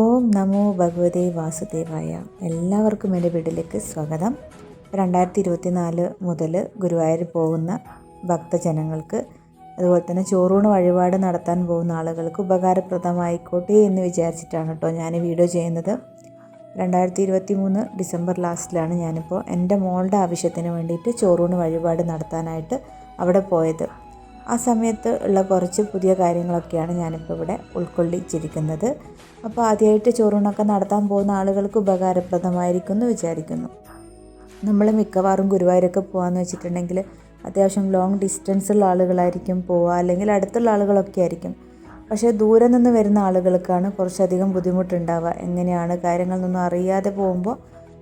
ഓം നമോ ഭഗവതേ വാസുദേവായ എല്ലാവർക്കും എന്റെ വീട്ടിലേക്ക് സ്വാഗതം. രണ്ടായിരത്തി ഇരുപത്തി നാല് മുതൽ ഗുരുവായൂർ പോകുന്ന ഭക്തജനങ്ങൾക്ക് അതുപോലെ തന്നെ ചോറൂണ് വഴിപാട് നടത്താൻ പോകുന്ന ആളുകൾക്ക് ഉപകാരപ്രദമായിക്കോട്ടെ എന്ന് വിചാരിച്ചിട്ടാണ് കേട്ടോ ഞാൻ ഈ വീഡിയോ ചെയ്യുന്നത്. രണ്ടായിരത്തി ഇരുപത്തി മൂന്ന് ഡിസംബർ ലാസ്റ്റിലാണ് ഞാനിപ്പോൾ എന്റെ മോളുടെ ആവശ്യത്തിന് വേണ്ടിയിട്ട് ചോറൂണ് വഴിപാട് നടത്താനായിട്ട് അവിടെ പോയത്. ആ സമയത്ത് ഉള്ള കുറച്ച് പുതിയ കാര്യങ്ങളൊക്കെയാണ് ഞാനിപ്പോൾ ഇവിടെ ഉൾക്കൊള്ളിച്ചിരിക്കുന്നത്. അപ്പോൾ ആദ്യമായിട്ട് ചോറൂണൊക്കെ നടത്താൻ പോകുന്ന ആളുകൾക്ക് ഉപകാരപ്രദമായിരിക്കും എന്ന് വിചാരിക്കുന്നു. നമ്മൾ മിക്കവാറും ഗുരുവായൂരൊക്കെ പോകാമെന്ന് വെച്ചിട്ടുണ്ടെങ്കിൽ അത്യാവശ്യം ലോങ് ഡിസ്റ്റൻസ് ഉള്ള ആളുകളായിരിക്കും പോവുക അല്ലെങ്കിൽ അടുത്തുള്ള ആളുകളൊക്കെ ആയിരിക്കും. പക്ഷേ ദൂരെ നിന്ന് വരുന്ന ആളുകൾക്കാണ് കുറച്ചധികം ബുദ്ധിമുട്ടുണ്ടാവുക. എങ്ങനെയാണ് കാര്യങ്ങളൊന്നും അറിയാതെ പോകുമ്പോൾ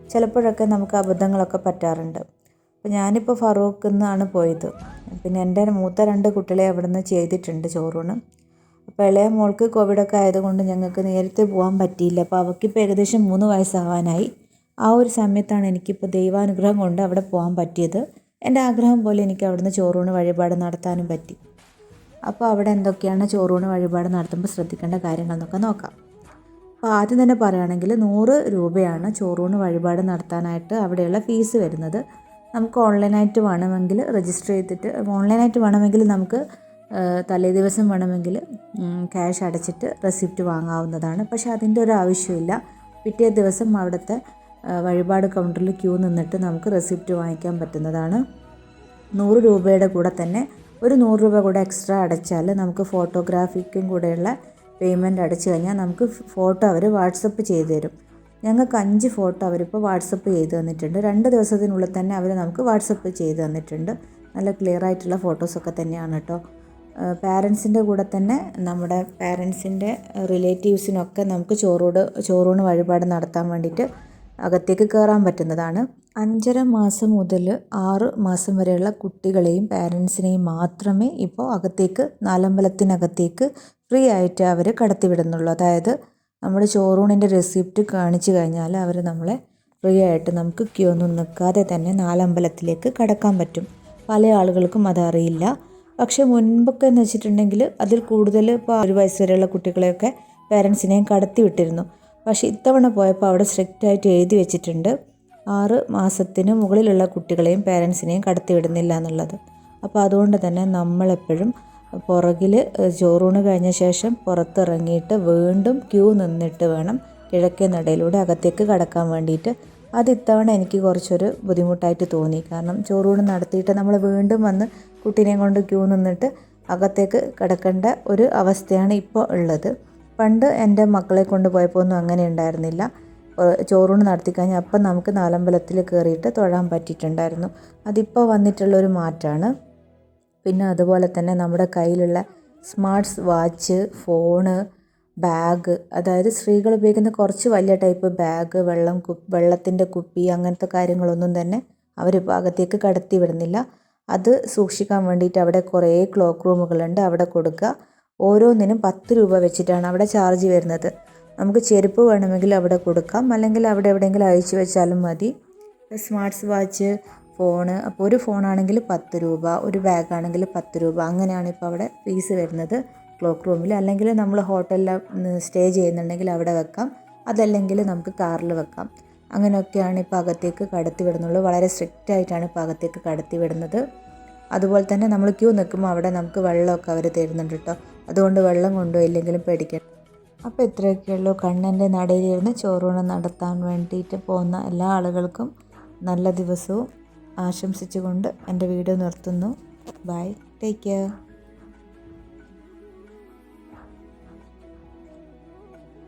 ചിലപ്പോഴൊക്കെ നമുക്ക് അബദ്ധങ്ങളൊക്കെ പറ്റാറുണ്ട്. അപ്പോൾ ഞാനിപ്പോൾ ഫറൂഖിൽ നിന്നാണ് പോയത്. പിന്നെ എന്റെ മൂത്ത രണ്ട് കുട്ടികളെ അവിടെ നിന്ന് ചെയ്തിട്ടുണ്ട് ചോറൂണ്. അപ്പോൾ ഇളയ മോൾക്ക് കോവിഡൊക്കെ ആയതുകൊണ്ട് ഞങ്ങൾക്ക് നേരത്തെ പോകാൻ പറ്റിയില്ല. അപ്പോൾ അവൾക്കിപ്പോൾ ഏകദേശം മൂന്ന് വയസ്സാവാനായി. ആ ഒരു സമയത്താണ് എനിക്കിപ്പോൾ ദൈവാനുഗ്രഹം കൊണ്ട് അവിടെ പോകാൻ പറ്റിയത്. എന്റെ ആഗ്രഹം പോലെ എനിക്ക് അവിടുന്ന് ചോറൂണ് വഴിപാട് നടത്താനും പറ്റി. അപ്പോൾ അവിടെ എന്തൊക്കെയാണ് ചോറൂണ് വഴിപാട് നടത്തുമ്പോൾ ശ്രദ്ധിക്കേണ്ട കാര്യങ്ങൾ എന്നൊക്കെ നോക്കാം. അപ്പോൾ ആദ്യം തന്നെ പറയുകയാണെങ്കിൽ നൂറ് രൂപയാണ് ചോറൂണ് വഴിപാട് നടത്താനായിട്ട് അവിടെയുള്ള ഫീസ് വരുന്നത്. നമുക്ക് ഓൺലൈനായിട്ട് വേണമെങ്കിൽ രജിസ്റ്റർ ചെയ്തിട്ട് ഓൺലൈനായിട്ട് വേണമെങ്കിൽ നമുക്ക് തലേ ദിവസം വേണമെങ്കിൽ ക്യാഷ് അടച്ചിട്ട് റെസിപ്റ്റ് വാങ്ങാവുന്നതാണ്. പക്ഷെ അതിന്റെ ഒരു ആവശ്യമില്ല. പിറ്റേ ദിവസം അവിടുത്തെ വഴിപാട് കൗണ്ടറിൽ ക്യൂ നിന്നിട്ട് നമുക്ക് റെസിപ്റ്റ് വാങ്ങിക്കാൻ പറ്റുന്നതാണ്. നൂറ് രൂപയുടെ കൂടെ തന്നെ ഒരു നൂറ് രൂപ കൂടെ എക്സ്ട്രാ അടച്ചാൽ നമുക്ക് ഫോട്ടോഗ്രാഫിക്കും കൂടെയുള്ള പേയ്മെന്റ് അടച്ചു കഴിഞ്ഞാൽ നമുക്ക് ഫോട്ടോ അവർ വാട്സപ്പ് ചെയ്തു തരും ഞങ്ങൾക്ക് അഞ്ച് ഫോട്ടോ അവരിപ്പോൾ വാട്സപ്പ് ചെയ്ത് തന്നിട്ടുണ്ട്. രണ്ട് ദിവസത്തിനുള്ളിൽ തന്നെ അവർ നമുക്ക് വാട്സപ്പ് ചെയ്ത് തന്നിട്ടുണ്ട്. നല്ല ക്ലിയർ ആയിട്ടുള്ള ഫോട്ടോസൊക്കെ തന്നെയാണ് കേട്ടോ പാരൻസിന്റെ കൂടെ തന്നെ നമ്മുടെ പാരൻസിന്റെ റിലേറ്റീവ്സിനൊക്കെ നമുക്ക് ചോറൂട് ചോറൂണ് വഴിപാട് നടത്താൻ വേണ്ടിയിട്ട് അകത്തേക്ക് കയറാൻ പറ്റുന്നതാണ്. അഞ്ചര മാസം മുതൽ ആറ് മാസം വരെയുള്ള കുട്ടികളെയും പാരൻസിനെയും മാത്രമേ ഇപ്പോൾ അകത്തേക്ക് നാലമ്പലത്തിനകത്തേക്ക് ഫ്രീ ആയിട്ട് അവർ കടത്തിവിടുന്നുള്ളൂ. അതായത് നമ്മുടെ ചോറൂണിന്റെ റെസിപ്റ്റ് കാണിച്ചു കഴിഞ്ഞാൽ അവർ നമ്മളെ ഫ്രീ ആയിട്ട് നമുക്ക് ക്യൂ ഒന്നും നിൽക്കാതെ തന്നെ നാലമ്പലത്തിലേക്ക് കടക്കാൻ പറ്റും. പല ആളുകൾക്കും അതറിയില്ല പക്ഷേ മുൻപൊക്കെ എന്ന് വെച്ചിട്ടുണ്ടെങ്കിൽ അതിൽ കൂടുതൽ ഇപ്പോൾ ഒരു വയസ്സ് വരെയുള്ള കുട്ടികളെയൊക്കെ പേരൻസിനെയും കടത്തി വിട്ടിരുന്നു. പക്ഷേ ഇത്തവണ പോയപ്പോൾ അവിടെ സ്ട്രിക്റ്റായിട്ട് എഴുതി വെച്ചിട്ടുണ്ട് ആറ് മാസത്തിന് മുകളിലുള്ള കുട്ടികളെയും പേരൻസിനെയും കടത്തി വിടുന്നില്ല എന്നുള്ളത്. അപ്പോൾ അതുകൊണ്ട് തന്നെ നമ്മളെപ്പോഴും പുറകിൽ ചോറൂണ് കഴിഞ്ഞ ശേഷം പുറത്തിറങ്ങിയിട്ട് വീണ്ടും ക്യൂ നിന്നിട്ട് വേണം കിഴക്കേ നടയിലൂടെ അകത്തേക്ക് കടക്കാൻ വേണ്ടിയിട്ട്. അത് ഇത്തവണ എനിക്ക് കുറച്ചൊരു ബുദ്ധിമുട്ടായിട്ട് തോന്നി. കാരണം ചോറൂണ് നടത്തിയിട്ട് നമ്മൾ വീണ്ടും വന്ന് കുട്ടീനെയും കൊണ്ട് ക്യൂ നിന്നിട്ട് അകത്തേക്ക് കിടക്കേണ്ട ഒരു അവസ്ഥയാണ് ഇപ്പോൾ ഉള്ളത്. പണ്ട് എന്റെ മക്കളെ കൊണ്ട് പോയപ്പോൾ ഒന്നും അങ്ങനെ ഉണ്ടായിരുന്നില്ല. ചോറൂണ് നടത്തി കഴിഞ്ഞാൽ അപ്പം നമുക്ക് നാലമ്പലത്തിൽ കയറിയിട്ട് തൊഴാൻ പറ്റിയിട്ടുണ്ടായിരുന്നു. അതിപ്പോൾ വന്നിട്ടുള്ളൊരു മാറ്റമാണ് പിന്നെ അതുപോലെ തന്നെ നമ്മുടെ കയ്യിലുള്ള സ്മാർട്ട്സ് വാച്ച് ഫോണ് ബാഗ്. അതായത് സ്ത്രീകൾ ഉപയോഗിക്കുന്ന കുറച്ച് വലിയ ടൈപ്പ് ബാഗ് വെള്ളം വെള്ളത്തിന്റെ കുപ്പി അങ്ങനത്തെ കാര്യങ്ങളൊന്നും തന്നെ അവർ ഭാഗത്തേക്ക് കടത്തി വിടുന്നില്ല. അത് സൂക്ഷിക്കാൻ വേണ്ടിയിട്ട് അവിടെ കുറേ ക്ലോക്ക് റൂമുകളുണ്ട് അവിടെ കൊടുക്കുക. ഓരോന്നിനും പത്ത് രൂപ വെച്ചിട്ടാണ് അവിടെ ചാർജ് വരുന്നത്. നമുക്ക് ചെരുപ്പ് വേണമെങ്കിൽ അവിടെ കൊടുക്കാം. അല്ലെങ്കിൽ അവിടെ എവിടെയെങ്കിലും അയച്ചു വെച്ചാലും മതി. സ്മാർട്ട്സ് വാച്ച് ഫോണ് അപ്പോൾ ഒരു ഫോണാണെങ്കിൽ പത്ത് രൂപ ഒരു ബാഗാണെങ്കിൽ പത്ത് രൂപ അങ്ങനെയാണ് ഇപ്പോൾ അവിടെ ഫീസ് വരുന്നത്. ക്ലോക്ക് റൂമിൽ അല്ലെങ്കിൽ നമ്മൾ ഹോട്ടലിൽ സ്റ്റേ ചെയ്യുന്നുണ്ടെങ്കിൽ അവിടെ വെക്കാം. അതല്ലെങ്കിൽ നമുക്ക് കാറിൽ വെക്കാം. അങ്ങനെയൊക്കെയാണ് ഇപ്പോൾ അകത്തേക്ക് കടത്തി വിടുന്നുള്ളൂ വളരെ സ്ട്രിക്റ്റ് ആയിട്ടാണ് ഇപ്പോൾ അകത്തേക്ക് കടത്തി വിടുന്നത്. അതുപോലെ തന്നെ നമ്മൾ ക്യൂ നിൽക്കുമ്പോൾ അവിടെ നമുക്ക് വെള്ളമൊക്കെ അവർ തരുന്നുണ്ട് കേട്ടോ അതുകൊണ്ട് വെള്ളം കൊണ്ടോ ഇല്ലെങ്കിലും പേടിക്കണം അപ്പോൾ ഇത്രയൊക്കെയുള്ളൂ. കണ്ണന്റെ നടയിലിരുന്ന് ചോറൂണ് നടത്താൻ വേണ്ടിയിട്ട് പോകുന്ന എല്ലാ ആളുകൾക്കും നല്ല ദിവസവും. ആശംസിച്ചുകൊണ്ട് എന്റെ വീഡിയോ നിർത്തുന്നു. ബൈ. Take care.